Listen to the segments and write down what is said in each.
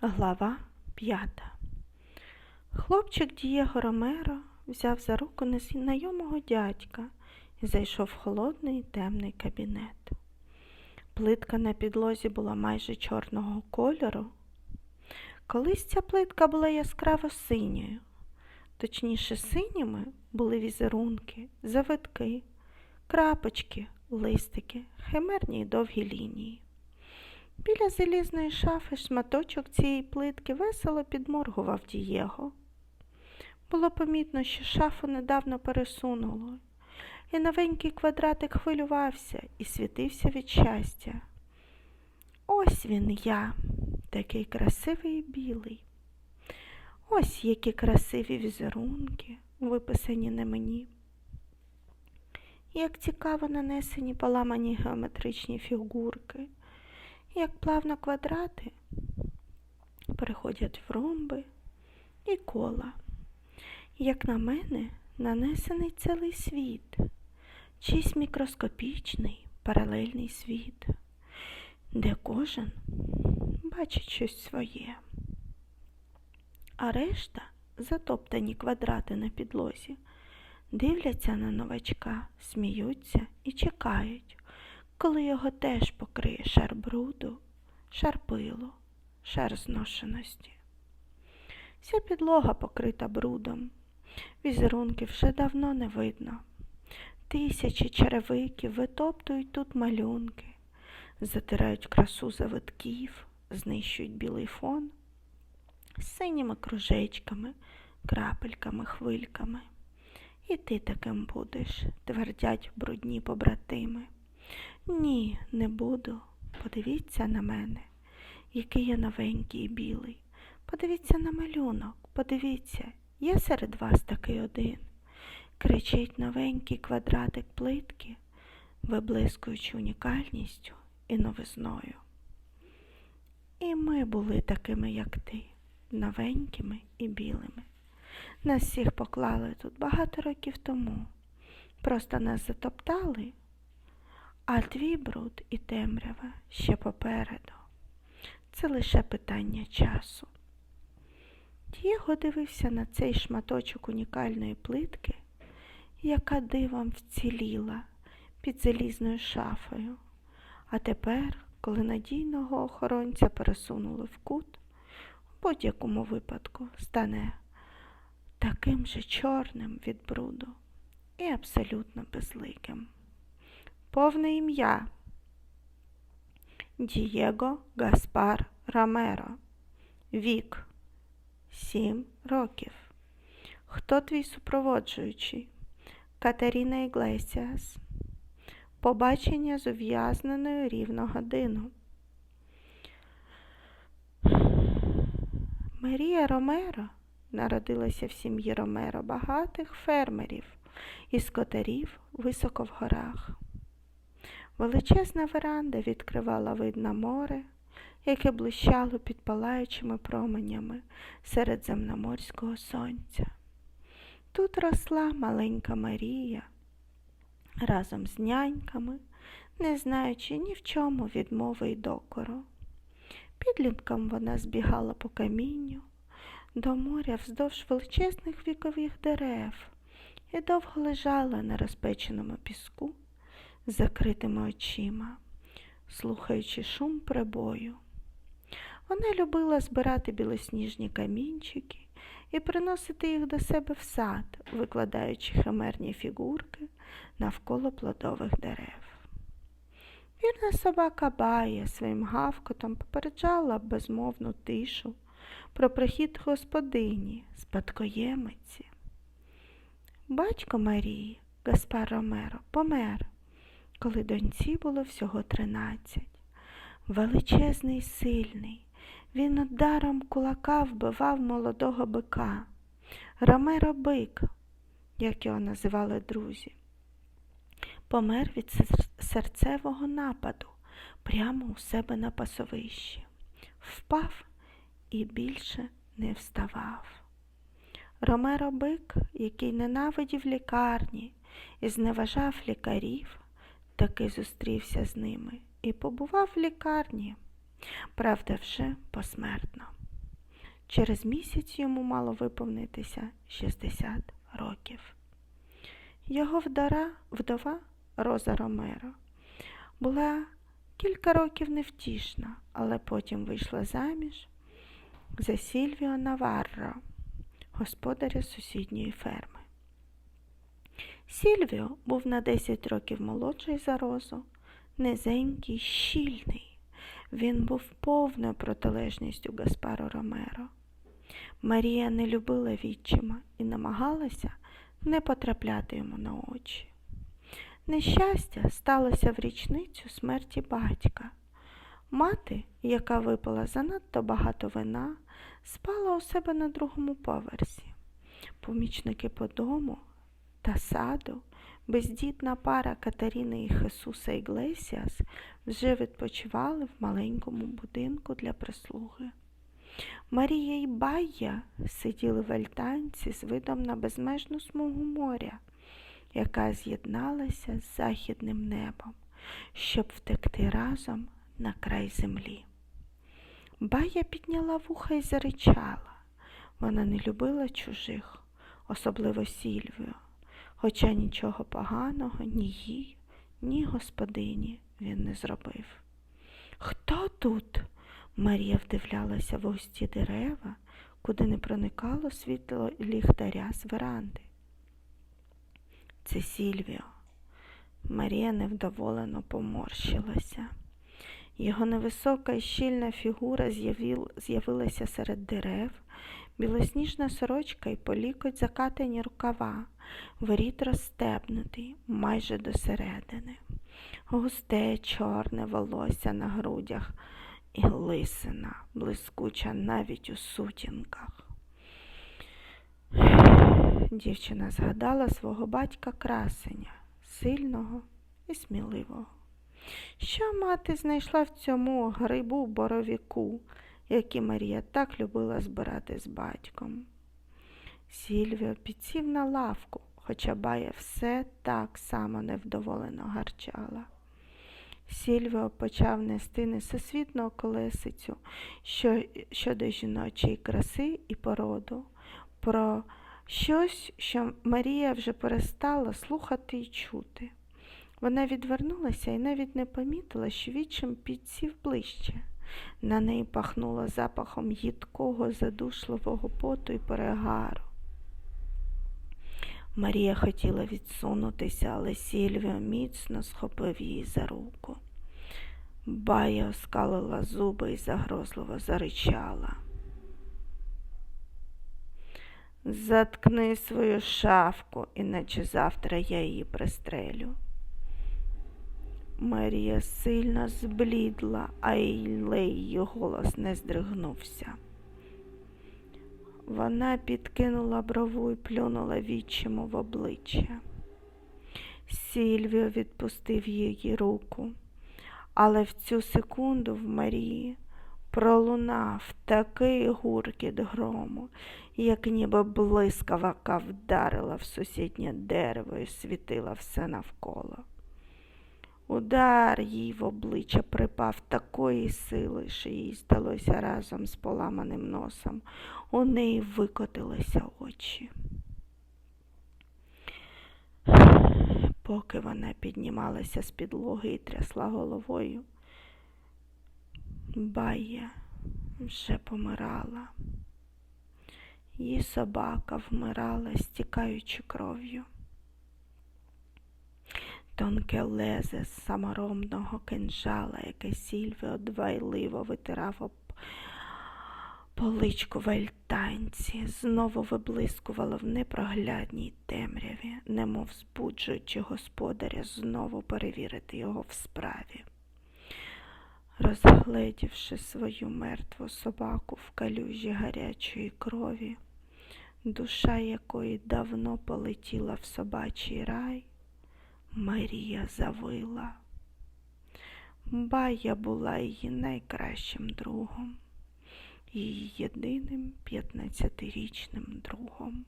Глава п'ята. Хлопчик Дієго Ромеро взяв за руку незнайомого дядька і зайшов в холодний темний кабінет. Плитка на підлозі була майже чорного кольору. Колись ця плитка була яскраво синьою, точніше синіми були візерунки, завитки, крапочки, листики, химерні й довгі лінії. Біля залізної шафи шматочок цієї плитки весело підморгував Дієго. Було помітно, що шафу недавно пересунуло, і новенький квадратик хвилювався і світився від щастя. Ось він я, такий красивий і білий. Ось які красиві візерунки, виписані на мені. Як цікаво нанесені поламані геометричні фігурки як плавно квадрати переходять в ромби і кола. Як на мене, нанесений цілий світ, чийсь мікроскопічний паралельний світ, де кожен бачить щось своє, а решта затоптані квадрати на підлозі, дивляться на новачка, сміються і чекають, коли його теж покриє шар бруду, шар пилу, шар зношеності. Вся підлога покрита брудом, візерунків вже давно не видно. Тисячі черевиків витоптують тут малюнки, затирають красу завитків, знищують білий фон з синіми кружечками, крапельками, хвильками. І ти таким будеш, твердять брудні побратими. Ні, не буду. Подивіться на мене, який я новенький і білий. Подивіться на малюнок, подивіться, я серед вас такий один. Кричить новенький квадратик плитки, виблискуючи унікальністю і новизною. І ми були такими, як ти, новенькими і білими. Нас всіх поклали тут багато років тому. Просто нас затоптали а твій бруд і темрява ще попереду. Це лише питання часу. Дієго дивився на цей шматочок унікальної плитки, яка дивом вціліла під залізною шафою. А тепер, коли надійного охоронця пересунули в кут, у будь-якому випадку стане таким же чорним від бруду і абсолютно безликим. Повне ім'я Дієго Гаспар Ромеро. Вік сім років. Хто твій супроводжуючий? Катерина Іглесіас. Побачення з ув'язненою рівно годину. Марія Ромеро народилася в сім'ї Ромеро багатих фермерів і скотарів високо в горах. Величезна веранда відкривала вид на море, яке блищало під палаючими променями середземноморського сонця. Тут росла маленька Марія разом з няньками, не знаючи ні в чому відмови й докору. Підлітком вона збігала по камінню до моря вздовж величезних вікових дерев і довго лежала на розпеченому піску закритими очима, слухаючи шум прибою. Вона любила збирати білосніжні камінчики і приносити їх до себе в сад, викладаючи химерні фігурки навколо плодових дерев. Вірна собака Бая своїм гавкотом попереджала безмовну тишу про прихід господині, спадкоємиці. Батько Марії, Гаспар Ромеро, помер коли доньці було всього тринадцять. Величезний, сильний, він ударом кулака вбивав молодого бика, Ромеро бик, як його називали друзі, помер від серцевого нападу прямо у себе на пасовищі, впав і більше не вставав. Ромеро бик, який ненавидів лікарні і зневажав лікарів, таки зустрівся з ними і побував в лікарні, правда, вже посмертно. Через місяць йому мало виповнитися 60 років. Його вдара, вдова Роза Ромеро була кілька років невтішна, але потім вийшла заміж за Сільвіо Наварро, господаря сусідньої ферми. Сільвіо був на 10 років молодший за Розу, низенький, щільний. Він був повною протилежністю Гаспаро Ромеро. Марія не любила відчима і намагалася не потрапляти йому на очі. Нещастя сталося в річницю смерті батька. Мати, яка випила занадто багато вина, спала у себе на другому поверсі. Помічники по дому та саду, бездітна пара Катаріни і Хесуса Іглесіас вже відпочивали в маленькому будинку для прислуги. Марія і Байя сиділи в альтанці з видом на безмежну смугу моря, яка з'єдналася з західним небом, щоб втекти разом на край землі. Бая підняла вуха і заричала. Вона не любила чужих, особливо Сільвію, хоча нічого поганого ні їй, ні господині він не зробив. Хто тут? Марія вдивлялася в густі дерева, куди не проникало світло ліхтаря з веранди. Це Сільвіо. Марія невдоволено поморщилася. Його невисока і щільна фігура з'явилася серед дерев, білосніжна сорочка і по лікоть закатані рукава, воріт розстебнутий майже до середини, густе чорне волосся на грудях і лисина, блискуча навіть у сутінках. Дівчина згадала свого батька красеня, сильного і сміливого. Що мати знайшла в цьому грибу боровіку, який Марія так любила збирати з батьком? Сільвіо підсів на лавку, хоча бая все так само невдоволено гарчала. Сільвіо почав нести несосвітну колесицю що, щодо жіночої краси і породу, про щось, що Марія вже перестала слухати і чути. Вона відвернулася і навіть не помітила, що відчим підсів ближче. На неї пахнуло запахом їдкого, задушливого поту і перегару. Марія хотіла відсунутися, але Сільвіо міцно схопив її за руку. Бая оскалила зуби і загрозливо заричала. Заткни свою шавку, іначе завтра я її пристрелю. Марія сильно зблідла, а її голос не здригнувся. Вона підкинула брову і плюнула відчиму в обличчя. Сільвіо відпустив її руку, але в цю секунду в Марії пролунав такий гуркіт грому, як ніби блискавка вдарила в сусіднє дерево і світила все навколо. Удар їй в обличчя припав такої сили, що їй здалося разом з поламаним носом. У неї викотилися очі. Поки вона піднімалася з підлоги і трясла головою, Бая вже помирала. Її собака вмирала, стікаючи кров'ю. Тонке лезе з саморомного кинжала, яке Сільвіо дбайливо витирав об поличку в альтанці, знову виблискувало в непроглядній темряві, немов збуджуючи господаря знову перевірити його в справі. Розгледівши свою мертву собаку в калюжі гарячої крові, душа якої давно полетіла в собачий рай, Марія завила. Бая була її найкращим другом, її єдиним п'ятнадцятирічним другом.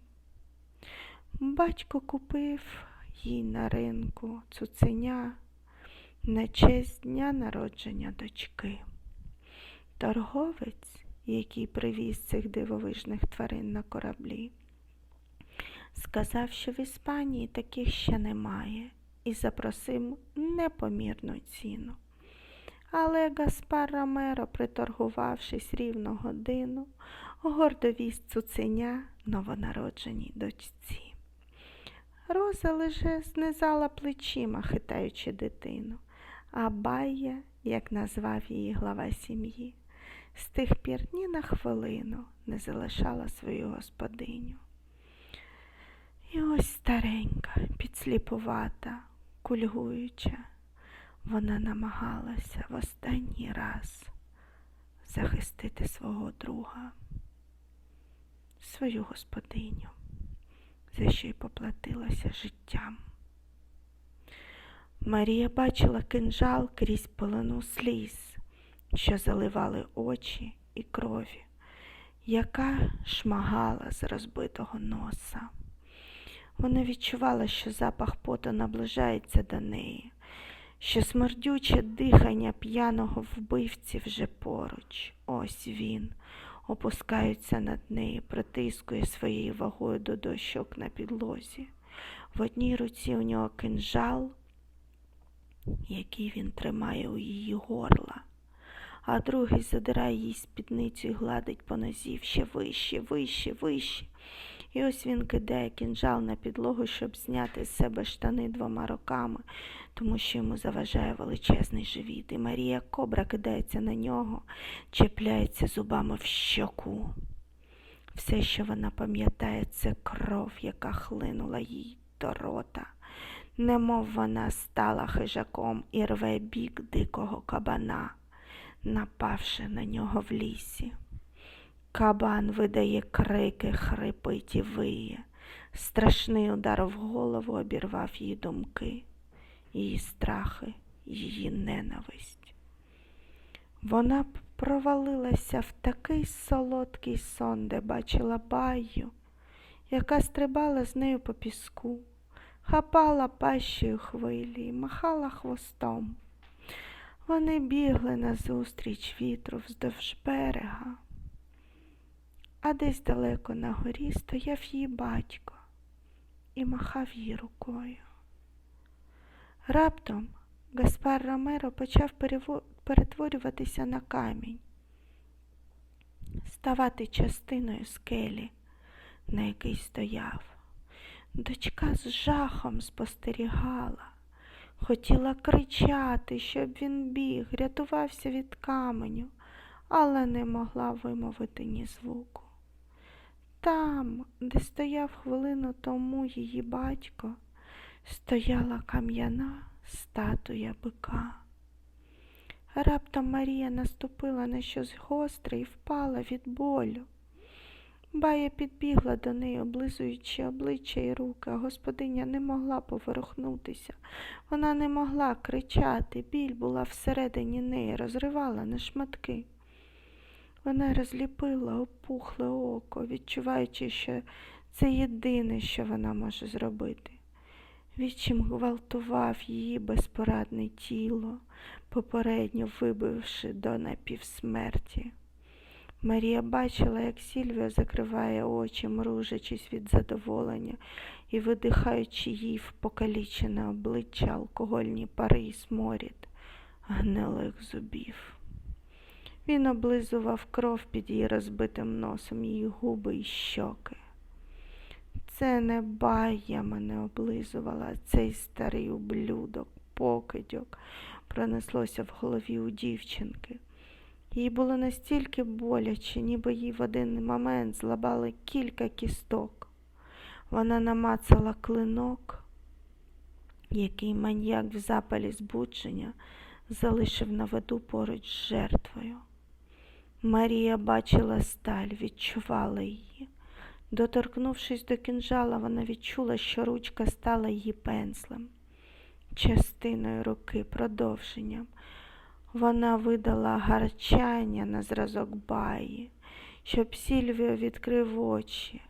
Батько купив їй на ринку цуценя на честь дня народження дочки. Торговець, який привіз цих дивовижних тварин на кораблі. Сказав, що в Іспанії таких ще немає, і запросив непомірну ціну. Але Гаспар Ромеро, приторгувавшись рівно годину, гордо віз цуценя новонародженій дочці. Роза лише знизала плечима, хитаючи дитину, а Байя, як назвав її глава сім'ї, з тих пір ні на хвилину не залишала свою господиню. І ось старенька, підсліпувата, кульгуюча, вона намагалася в останній раз захистити свого друга, свою господиню, за що й поплатилася життям. Марія бачила кинжал крізь пелену сліз, що заливали очі і крові, яка шмагала з розбитого носа. Вона відчувала, що запах поту наближається до неї, що смердюче дихання п'яного вбивці вже поруч. Ось він опускається над нею, притискує своєю вагою до дощок на підлозі. В одній руці у нього кинжал, який він тримає у її горла, а другий задирає їй спідницю і гладить по нозі ще вище, вище, вище. І ось він кидає кінжал на підлогу, щоб зняти з себе штани двома руками, тому що йому заважає величезний живіт. І Марія Кобра кидається на нього, чіпляється зубами в щоку. Все, що вона пам'ятає, це кров, яка хлинула їй до рота, немов вона стала хижаком і рве бік дикого кабана, напавши на нього в лісі. Кабан видає крики, хрипить і виє. Страшний удар в голову обірвав її думки, її страхи, її ненависть. Вона провалилася в такий солодкий сон, де бачила баю, яка стрибала з нею по піску, хапала пащею хвилі і махала хвостом. Вони бігли назустріч вітру вздовж берега а десь далеко на горі стояв її батько і махав її рукою. Раптом Гаспар Ромеро почав перетворюватися на камінь, ставати частиною скелі, на якій стояв. Дочка з жахом спостерігала, хотіла кричати, щоб він біг, рятувався від каменю, але не могла вимовити ні звуку. Там, де стояв хвилину тому її батько, стояла кам'яна статуя бика. Раптом Марія наступила на щось гостре і впала від болю. Бая підбігла до неї, облизуючи обличчя і руки, а господиня не могла поворухнутися. Вона не могла кричати, біль була всередині неї, розривала на шматки. Вона розліпила опухле око, відчуваючи, що це єдине, що вона може зробити. Відчим гвалтував її безпорадне тіло, попередньо вибивши до напівсмерті. Марія бачила, як Сільвія закриває очі, мружачись від задоволення і видихаючи їй в покалічене обличчя алкогольні пари і сморід гнилих зубів. Він облизував кров під її розбитим носом, її губи і щоки. Це не бая мене облизувала, цей старий ублюдок, покидьок, пронеслося в голові у дівчинки. Їй було настільки боляче, ніби їй в один момент злабали кілька кісток. Вона намацала клинок, який маньяк в запалі збудження залишив на виду поруч з жертвою. Марія бачила сталь, відчувала її. Доторкнувшись до кінжала, вона відчула, що ручка стала її пенслем, частиною руки, продовженням. Вона видала гарчання на зразок баї, щоб Сільвіо відкрив очі.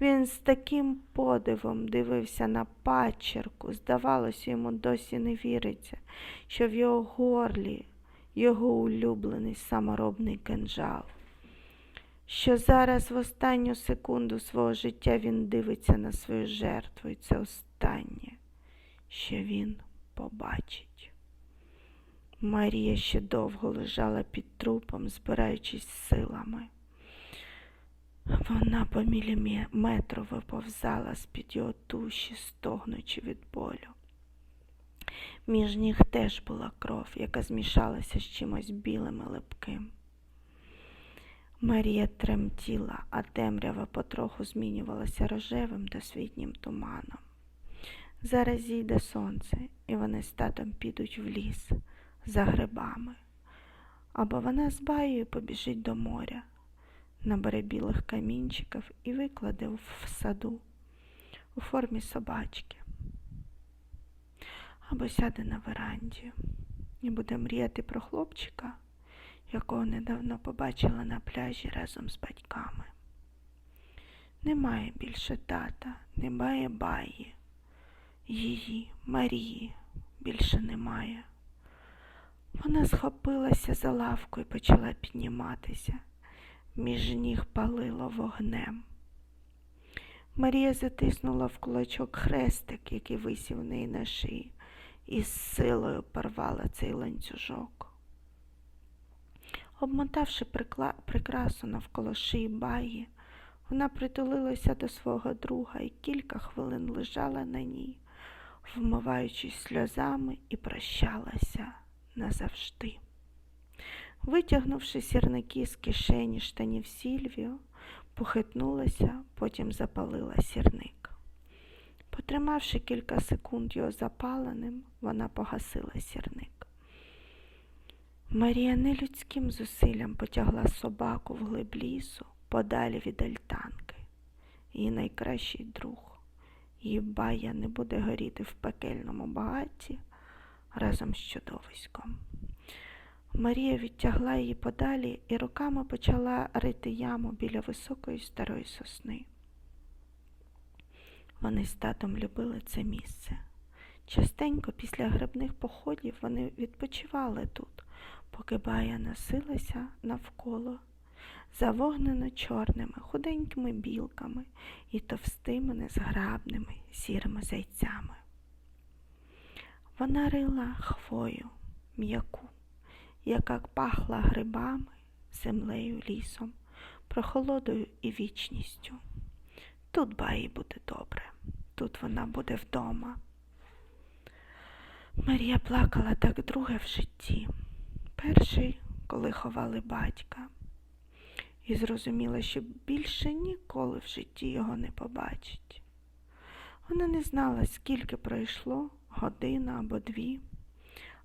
Він з таким подивом дивився на пачерку, здавалося, йому досі не віриться, що в його горлі його улюблений саморобний кинжал. що зараз в останню секунду свого життя він дивиться на свою жертву, і це останнє, що він побачить. Марія ще довго лежала під трупом, збираючись силами. Вона по міліметру виповзала з-під його туші, стогнучи від болю. Між ніг теж була кров, яка змішалася з чимось білим і липким. Марія тремтіла, а темрява потроху змінювалася рожевим досвітнім туманом. Зараз зійде сонце, і вони з татом підуть в ліс за грибами. Або вона з баєю побіжить до моря, набере білих камінчиків і викладе в саду у формі собачки. Або сяде на веранді і буде мріяти про хлопчика, якого недавно побачила на пляжі разом з батьками. Немає більше тата, немає баї, її, Марії, більше немає. Вона схопилася за лавку і почала підніматися. Між ніг палило вогнем. Марія затиснула в кулачок хрестик, який висів в неї на шиї, і з силою порвала цей ланцюжок. Обмотавши прикла... прикрасу навколо шиї баї, вона притулилася до свого друга і кілька хвилин лежала на ній, вмиваючись сльозами і прощалася назавжди. Витягнувши сірники з кишені штанів Сільвіо, похитнулася, потім запалила сірник. Потримавши кілька секунд його запаленим, вона погасила сірник. Марія нелюдським зусиллям потягла собаку в глиб лісу подалі від альтанки. Її найкращий друг. Її бая не буде горіти в пекельному багатті разом з чудовиськом. Марія відтягла її подалі і руками почала рити яму біля високої старої сосни. Вони з татом любили це місце. Частенько після грибних походів вони відпочивали тут, поки бая носилася навколо, завогнено чорними, худенькими білками і товстими незграбними сірими зайцями. Вона рила хвою м'яку, яка пахла грибами, землею, лісом, прохолодою і вічністю. Тут баї буде добре, тут вона буде вдома. Марія плакала так друге в житті. Перший, коли ховали батька, і зрозуміла, що більше ніколи в житті його не побачить. Вона не знала, скільки пройшло, година або дві,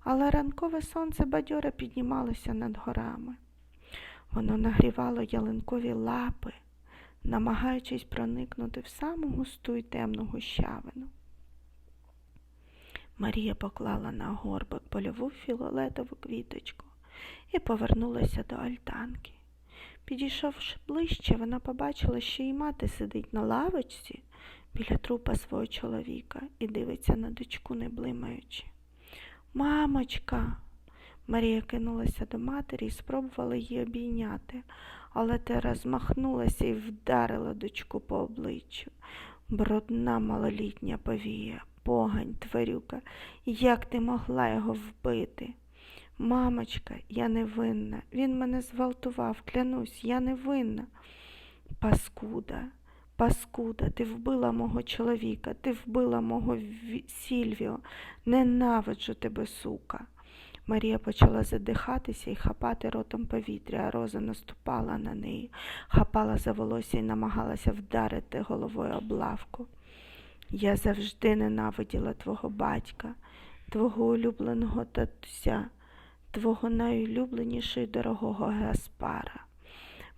але ранкове сонце бадьоро піднімалося над горами. Воно нагрівало ялинкові лапи, намагаючись проникнути в саму густу й темну гущавину. Марія поклала на горбик польову фіолетову квіточку і повернулася до альтанки. Підійшовши ближче, вона побачила, що її мати сидить на лавочці біля трупа свого чоловіка і дивиться на дочку, не блимаючи. Мамочка. Марія кинулася до матері і спробувала її обійняти, але та розмахнулася і вдарила дочку по обличчю. Брудна малолітня повія, погань, тварюка, як ти могла його вбити? Мамочка, я не винна. Він мене зґвалтував, клянусь, я не винна. Паскуда, паскуда, ти вбила мого чоловіка, ти вбила мого Ві- Сільвіо. Ненавиджу тебе, сука. Марія почала задихатися і хапати ротом повітря, а Роза наступала на неї, хапала за волосся і намагалася вдарити головою об лавку. Я завжди ненавиділа твого батька, твого улюбленого татуся, твого найулюбленішого і дорогого Гаспара.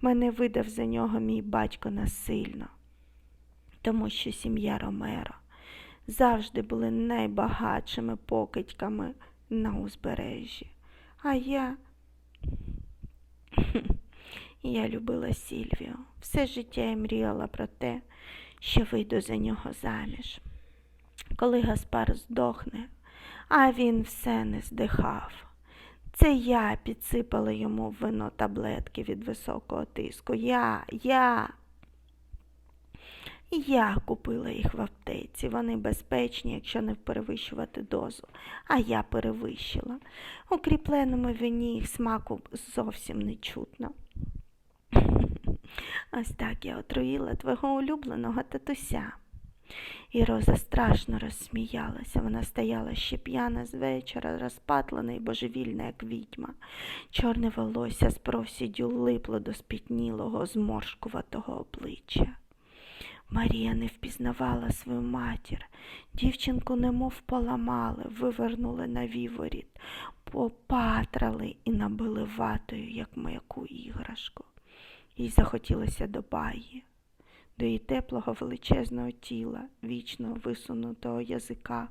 Мене видав за нього мій батько насильно, тому що сім'я Ромеро завжди були найбагатшими покидьками на узбережжі. А я. Я любила Сільвіо. Все життя я мріяла про те, що вийду за нього заміж. Коли Гаспар здохне, а він все не здихав. Це я підсипала йому в вино таблетки від високого тиску. Я, я. Я купила їх в аптеці. Вони безпечні, якщо не перевищувати дозу. А я перевищила. У кріпленому вині їх смаку зовсім не чутно. Ось так я отруїла твого улюбленого татуся. І Роза страшно розсміялася. Вона стояла ще п'яна з вечора, розпатлена і божевільна, як відьма. Чорне волосся з профсіддю липло до спітнілого, зморшкуватого обличчя. Марія не впізнавала свою матір. Дівчинку немов поламали, вивернули на віворіт, попатрали і набили ватою, як маяку іграшку. Їй захотілося до баї, до її теплого величезного тіла, вічно висунутого язика,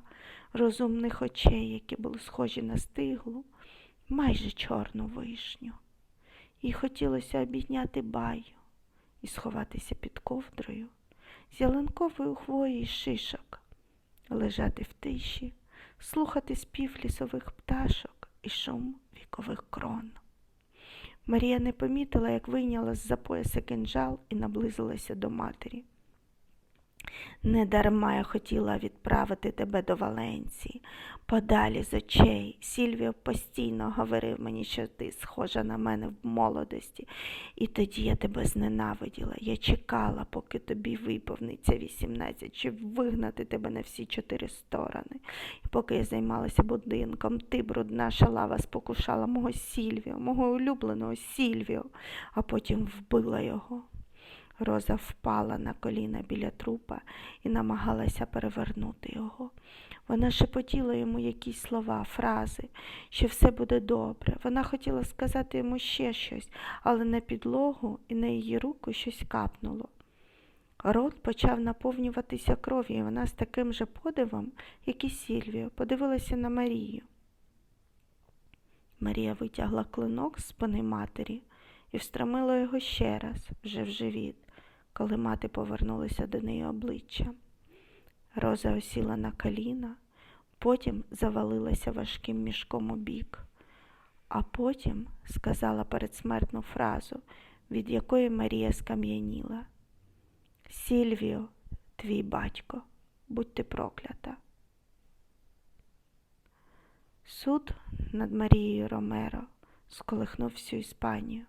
розумних очей, які були схожі на стиглу, майже чорну вишню. Їй хотілося обійняти баю і сховатися під ковдрою з ялинковою хвої шишок, лежати в тиші, слухати спів лісових пташок і шум вікових крон. Марія не помітила, як вийняла з-за пояса кинджал і наблизилася до матері. Недарма я хотіла відправити тебе до Валенції, подалі з очей. Сільвіо постійно говорив мені, що ти схожа на мене в молодості, і тоді я тебе зненавиділа. Я чекала, поки тобі виповниться 18, щоб вигнати тебе на всі чотири сторони. І поки я займалася будинком, ти, брудна шалава, спокушала мого Сільвіо, мого улюбленого Сільвіо, а потім вбила його. Роза впала на коліна біля трупа і намагалася перевернути його. Вона шепотіла йому якісь слова, фрази, що все буде добре. Вона хотіла сказати йому ще щось, але на підлогу і на її руку щось капнуло. Рот почав наповнюватися кров'ю, і вона з таким же подивом, як і Сільвія, подивилася на Марію. Марія витягла клинок з спини матері і встромила його ще раз, вже в живіт, коли мати повернулася до неї обличчя. Роза осіла на коліна, потім завалилася важким мішком у бік, а потім сказала передсмертну фразу, від якої Марія скам'яніла. Сільвіо, твій батько, будь ти проклята. Суд над Марією Ромеро сколихнув всю Іспанію.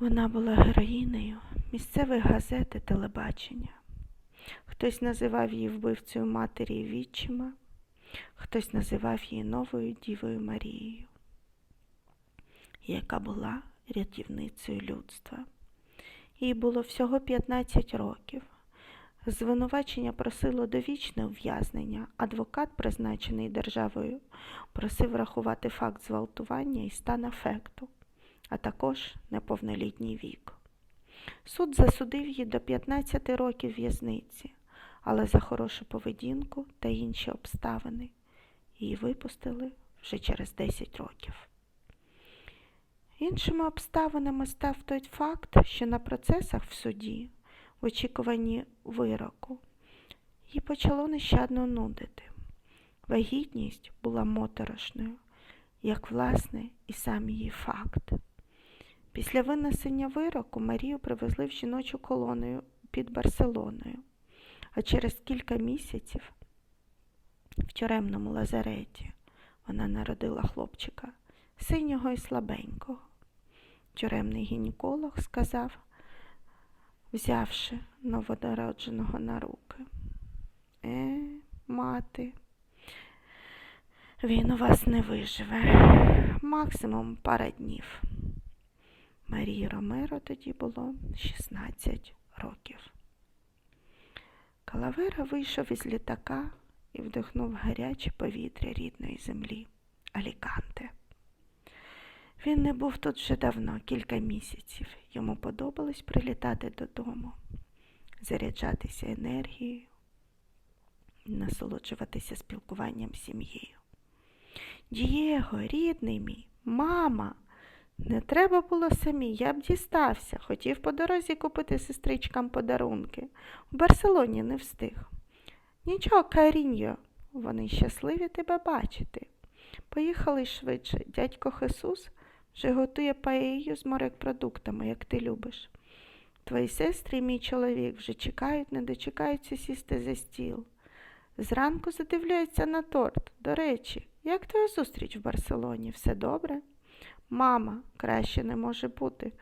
Вона була героїнею місцевої газети телебачення. Хтось називав її вбивцею матері і відчима, хтось називав її новою Дівою Марією, яка була рятівницею людства. Їй було всього 15 років. Звинувачення просило довічне ув'язнення. Адвокат, призначений державою, просив врахувати факт зґвалтування і стан афекту, а також неповнолітній вік. Суд засудив її до 15 років в'язниці, але за хорошу поведінку та інші обставини її випустили вже через 10 років. Іншими обставинами став той факт, що на процесах в суді, в очікуванні вироку, її почало нещадно нудити. Вагітність була моторошною, як власне і сам її факт. Після винесення вироку Марію привезли в жіночу колонію під Барселоною, а через кілька місяців в тюремному лазареті вона народила хлопчика, синього і слабенького. Тюремний гінеколог сказав, взявши новонародженого на руки. Е, мати, він у вас не виживе, максимум пара днів. Марії Ромеро тоді було 16 років. Калавера вийшов із літака і вдихнув гаряче повітря рідної землі Аліканте. Він не був тут вже давно, кілька місяців. Йому подобалось прилітати додому, заряджатися енергією, насолоджуватися спілкуванням з сім'єю. Дієго, рідний мій, мама. Не треба було самі, я б дістався, хотів по дорозі купити сестричкам подарунки. В Барселоні не встиг. Нічого, Каріньо, вони щасливі тебе бачити. Поїхали швидше. Дядько Хисус вже готує паею з морепродуктами, як ти любиш. Твої сестри і мій чоловік вже чекають, не дочекаються сісти за стіл. Зранку задивляються на торт. До речі, як твоя зустріч в Барселоні? Все добре? Мама, краще не може бути.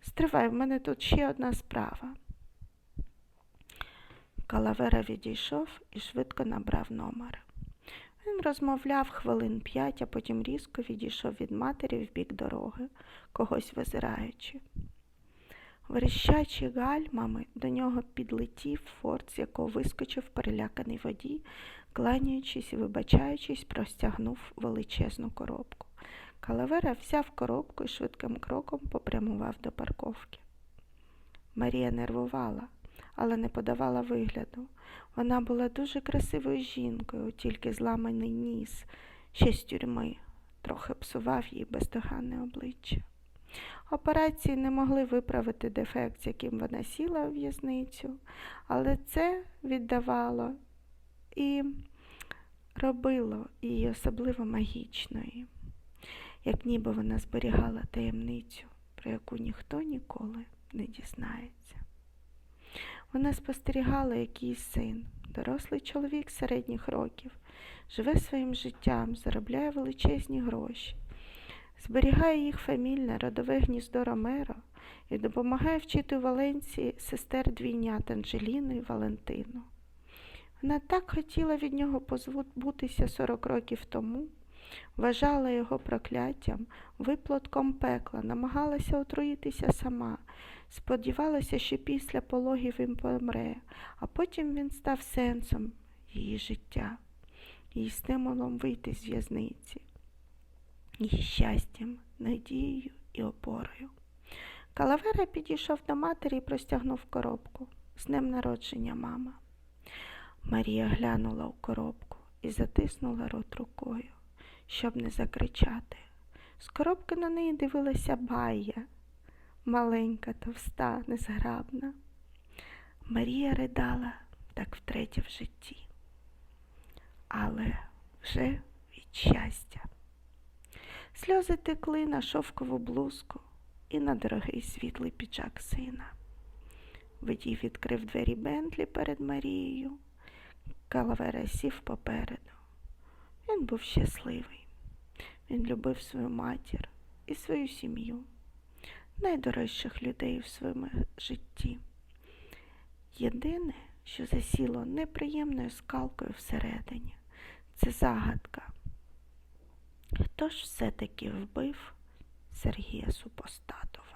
Стривай, в мене тут ще одна справа. Калавера відійшов і швидко набрав номер. Він розмовляв хвилин п'ять, а потім різко відійшов від матері в бік дороги, когось визираючи. Верещачі гальмами до нього підлетів форт, з якого вискочив переляканий водій, кланяючись і вибачаючись, простягнув величезну коробку. Калавера взяв коробку і швидким кроком попрямував до парковки. Марія нервувала, але не подавала вигляду. Вона була дуже красивою жінкою, тільки зламаний ніс, ще з тюрми, трохи псував їй бездоганне обличчя. Операції не могли виправити дефект, з яким вона сіла у в'язницю, але це віддавало і робило її особливо магічною, як ніби вона зберігала таємницю, про яку ніхто ніколи не дізнається. Вона спостерігала, як її син, дорослий чоловік середніх років, живе своїм життям, заробляє величезні гроші, зберігає їх фамільне родове гніздо Ромеро і допомагає вчити у Валенції сестер двійнят Анджеліну і Валентину. Вона так хотіла від нього позбутися 40 років тому, вважала його прокляттям, виплатком пекла, намагалася отруїтися сама, сподівалася, що після пологів він помре, а потім він став сенсом її життя, її стимулом вийти з в'язниці, її щастям, надією і опорою. Калавера підійшов до матері і простягнув коробку. З днем народження, мама. Марія глянула у коробку і затиснула рот рукою, щоб не закричати. З коробки на неї дивилася бая, маленька, товста, незграбна. Марія ридала так втретє в житті, але вже від щастя. Сльози текли на шовкову блузку і на дорогий світлий піджак сина. Водій відкрив двері Бентлі перед Марією. Калавера сів попереду. Він був щасливий. Він любив свою матір і свою сім'ю, найдорожчих людей в своєму житті. Єдине, що засіло неприємною скалкою всередині, це загадка. Хто ж все-таки вбив Сергія Супостата?